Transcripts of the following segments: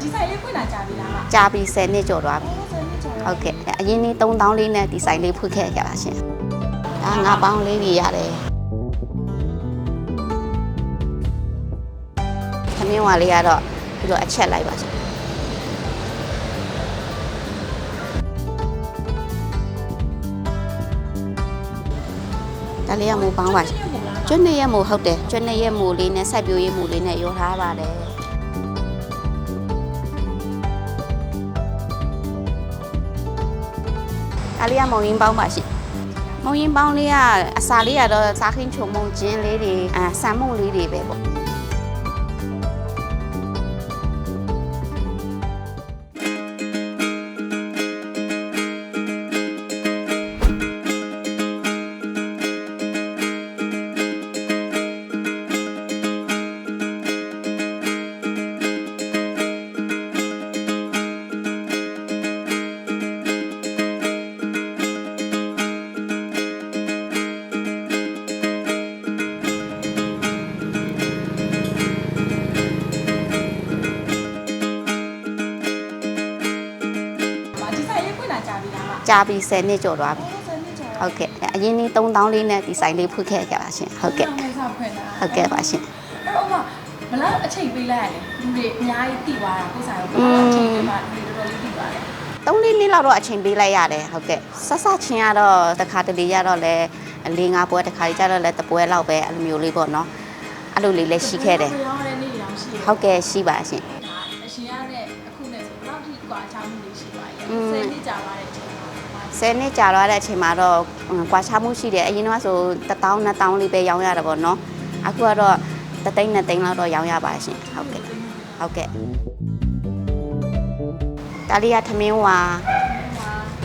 ဒီဆိုင်လေးဖွင့်လာကြပြီလားကကြာပြီ10နှစ်ကျော်သွားပြီဆယ်နှစ်ကျော်ဟုတ်ကဲ့အရင်နေ့3000လေးနဲ့ဒီဆိုင်လေးဖွင့်ခဲ့ကြပါရှင်ဒါငါပေါင်းလေးကြီးရတယ်သမင်းဝါလေးကတော့ပြီးတော့အချက်လိုက်ပါရှင်ဒါလေးကမူပေါင်းပါရှင်ကျွတ်နေရမူဟုတ်တယ်ကျွတ်နေရမူလေးနဲ့စိုက်ပျိုးရေးမူလေးနဲ့ရောထားပါတယ် လေးကမုံရင်းပေါင်းပါရှင်မုံရင်းပေါင်းလေးကအစာလေးကတော့စားခင်းချုံမုံကျင်းလေးတွေအာဆန်မုံလေးတွေပဲပေါ့ ကြပြီလားကကြာပြီ10နှစ်ကျော်သွားပြီဆယ်နှစ်ကျော်ဟုတ်ကဲ့အရင်နေ့3000လေးနဲ့ဒီဆိုင်လေးဖွင့်ခဲ့ကြပါရှင်ဟုတ်ကဲ့ဆောက်ဖွင့်လာဟုတ်ကဲ့ပါရှင်အဲ့တော့မလားအချိန်ပေးလိုက်ရတယ်လူတွေအများကြီးတည်သွားတာကိုဆိုင်ကိုဘယ်လိုအချိန်ပေးမှလူတွေတော်တော်လေးတည်သွားတယ်3လေးနှစ်လောက်တော့အချိန်ပေးလိုက်ရတယ်ဟုတ်ကဲ့ဆက်ဆက်ချင်းကတော့တစ်ခါတလေရတော့လဲ၄၅ပွဲတစ်ခါကြီးကြတော့လဲတပွဲလောက်ပဲအဲ့လိုမျိုးလေးပေါ့နော်အဲ့လိုလေးလည်းရှိခဲ့တယ်ရောင်းရတဲ့နေ့ရောင်ရှိတယ်ဟုတ်ကဲ့ရှိပါရှင်ဒါအရှင်ရတဲ့အခုနဲ့ဆိုတော့ဒီကွာချောင်းမှုလေးရှိပါရဲ့อืมဆယ်နှစ်ကြာသွားတဲ့အချိန်မှာ 10နှစ်ကြာသွားတဲ့အချိန်မှာတော့ဟွန်းကွာခြားမှုရှိတယ်အရင်ကဆို1000 2000လေးပဲရောင်းရတာပေါ့နော်အခုကတော့တသိန်းနဲ့သိန်းလောက်တော့ရောင်းရပါရှင်ဟုတ်ကဲ့ဟုတ်ကဲ့ဒါလေးကထမင်းဝါ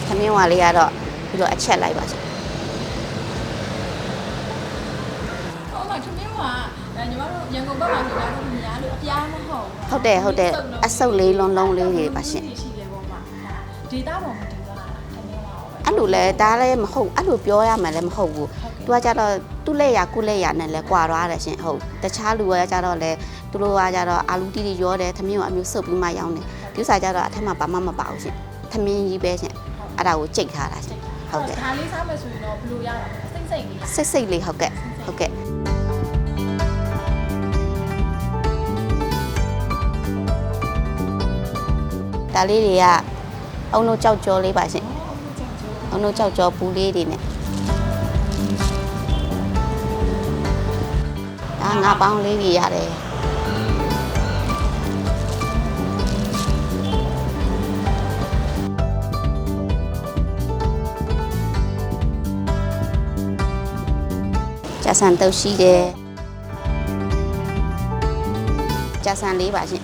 ထမင်းဝါလေးကတော့ပြီးတော့အချက်လိုက်ပါရှင်ဟောမှာသမီးကညီမတို့ရန်ကုန်ဘက်မှာဆိုတော့များလို့အပြားမဟုတ်ဘူးဟုတ်တယ်ဟုတ်တယ်အဆုပ်လေးလုံးလုံးလေးတွေပါရှင်ရှိတယ်ပေါ့မှာဒေ အဲ့လိုလဲဒါလည်းမဟုတ်အဲ့လိုပြောရမှလည်းမဟုတ်ဘူးသူကကြတော့သူ့လက်ရကုလက်ရနဲ့လဲကွာသွားတယ်ရှင်ဟုတ်တခြားလူကကြတော့လဲသူတို့ကကြတော့အာလူတီတီရောတယ်သမင်းကိုအမျိုးစုပ်ပြီးမှရောင်းတယ်ဒီဥစားကြတော့အထက်မှာဘာမှမပါဘူးရှင်သမင်းကြီးပဲရှင်အဲ့ဒါကိုကြိတ်ထားတာရှင်ဟုတ်ကဲ့ဒါလေးစားမယ်ဆိုရင်တော့ဘယ်လိုရတာလဲစိတ်စိတ်လေးရစိတ်စိတ်လေးဟုတ်ကဲ့ဟုတ်ကဲ့ဒါလေးတွေကအုံတို့ကြောက်ကြောလေးပါရှင် အုံတို့ကြောက်ကြောပူလေးတွေနဲ့ဒါငါပေါင်းလေးတွေရတယ်ကြာဆန်တုတ်ရှိတယ်ကြာဆန်လေးပါရှင်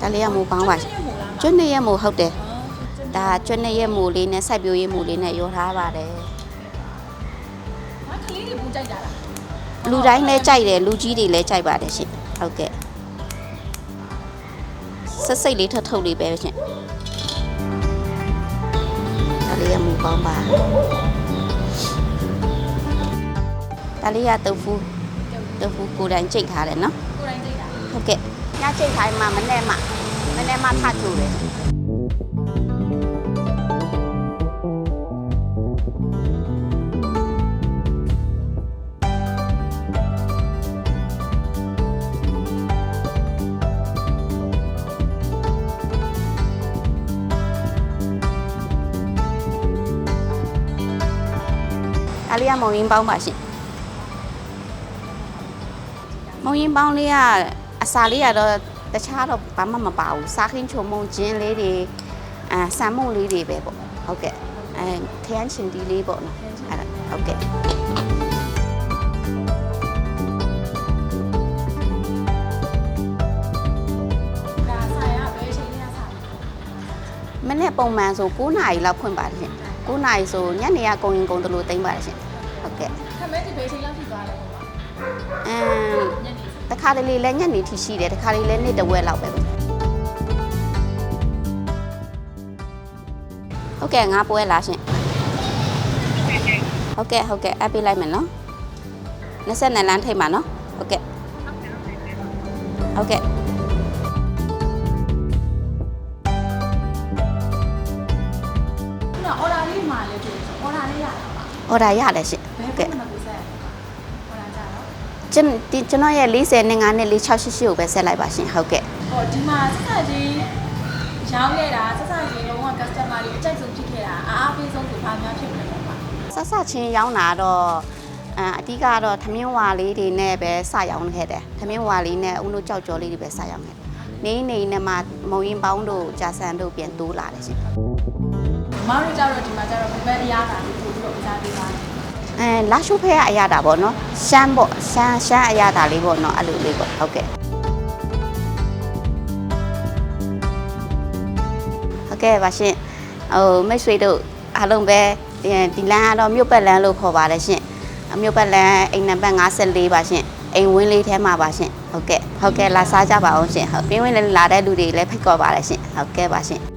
ဒါလေးကမူပေါင်းပါရှင်ကျွတ်နေရမူဟုတ်တယ် ဒါကျွတ်နေရမူလေးနဲ့စိုက်ပျိုးရေးမူလေးနဲ့ရောထားပါတယ်ဟာကလေးတွေပူကြိုက်တာလားလူတိုင်းလည်းကြိုက်တယ်လူကြီးတွေလည်းကြိုက်ပါတယ်ရှင်ဟုတ်ကဲ့ဆက်စိတ်လေးထထုတ်လေးပဲရှင်ဒါလေးကမူပေါင်းပါဒါလေးကတုတ်ဖူးတုတ်ဖူးကိုယ်တိုင်ကြိတ်ထားတယ်နော်ကိုယ်တိုင်ကြိုက်တာဟုတ်ကဲ့ညကြိတ်ထားမှမနဲ့မှမနဲ့မှထထူတယ် လေးကမုံရင်းပေါင်းပါရှင်မုံရင်းပေါင်းလေးကအစာလေးကတော့တခြားတော့ဘာမှမပါဘူးစားခင်းချုံမုံကျင်းလေးတွေအာဆန်မုံလေးတွေပဲပေါ့ဟုတ်ကဲ့အဲခရမ်းချင်ဒီလေးပေါ့နော်အဲ့ဒါဟုတ်ကဲ့ဒါဆိုင်ကဘယ်အချိန်လေးကစားမနေ့ပုံမှန်ဆို9နာရီလောက်ဖွင့်ပါတယ်ရှင်9နာရီဆိုညနေကကုန်ရင်ကုန်တယ်လို့သိမ့်ပါတယ်ရှင် ဟုတ်ကဲ့ခမဲဒီဘယ်ချိန်လောက်ထိသွားလဲပေါ့အမ်တခါတလေလည်းညနေထိရှိတယ်တခါတလေလည်းနေ့တစ်ဝက်လောက်ပဲဟုတ်ကဲ့ငါပွဲလားရှင်ဟုတ်ကဲ့ဟုတ်ကဲ့အပ်ပေးလိုက်မယ်နော်20နဲ့လမ်းထိပ်ပါနော်ဟုတ်ကဲ့ဟုတ်ကဲ့နော်အော်ဒါလေးမှာလဲတွေ့ဆိုအော်ဒါလေးရတယ် ရှင်ဘယ်ကဲပုံမှန်ကိုဆက်ရလဲဟောတာကြတော့ကျွန်ဒီကျွန်တော်ရဲ့40နဲ့9နဲ့4688ကိုပဲဆက်လိုက်ပါရှင်ဟုတ်ကဲ့ဟောဒီမှာစစချင်းရောင်းခဲ့တာစစချင်းလုံးဝ customer တွေအကြိုက်ဆုံးဖြစ်ခဲ့တာအားအားပေးဆုံးဆိုဘာများဖြစ်မလဲပေါ့ပါဆက်ဆက်ချင်းရောင်းတာတော့အအဓိကတော့သမင်းဝါလေးတွေနဲ့ပဲစရောင်းခဲ့တယ်သမင်းဝါလေးနဲ့ဦးတို့ကြောက်ကြော်လေးတွေပဲစရောင်းခဲ့တယ်နေနေနဲ့မှမုံရင်ပေါင်းတို့ဂျာဆန်တို့ပြန်တိုးလာတယ်ရှင် မတို့ကြတော့ဒီမှာကြတော့ဘယ်အရာတာလေးပို့ပြီးတော့ဥစားပေးပါအဲလာရှုဖဲကအရတာပေါ့နော်ရှမ်းပေါ့ရှမ်းရှမ်းအရတာလေးပေါ့နော်အဲ့လိုလေးပေါ့ဟုတ်ကဲ့ဟုတ်ကဲ့ပါရှင်ဟိုမိတ်ဆွေတို့အားလုံးပဲဒီဒီလမ်းကတော့မြို့ပတ်လမ်းလို့ခေါ်ပါတယ်ရှင်အမြို့ပတ်လမ်းအိမ်နံပါတ်54ပါရှင်အိမ်ဝင်းလေးထဲမှာပါရှင်ဟုတ်ကဲ့ဟုတ်ကဲ့လာစားကြပါအောင်ရှင်ဟုတ်ပြင်းဝင်လည်းလာတဲ့လူတွေလည်းဖိတ်ခေါ်ပါတယ်ရှင်ဟုတ်ကဲ့ပါရှင်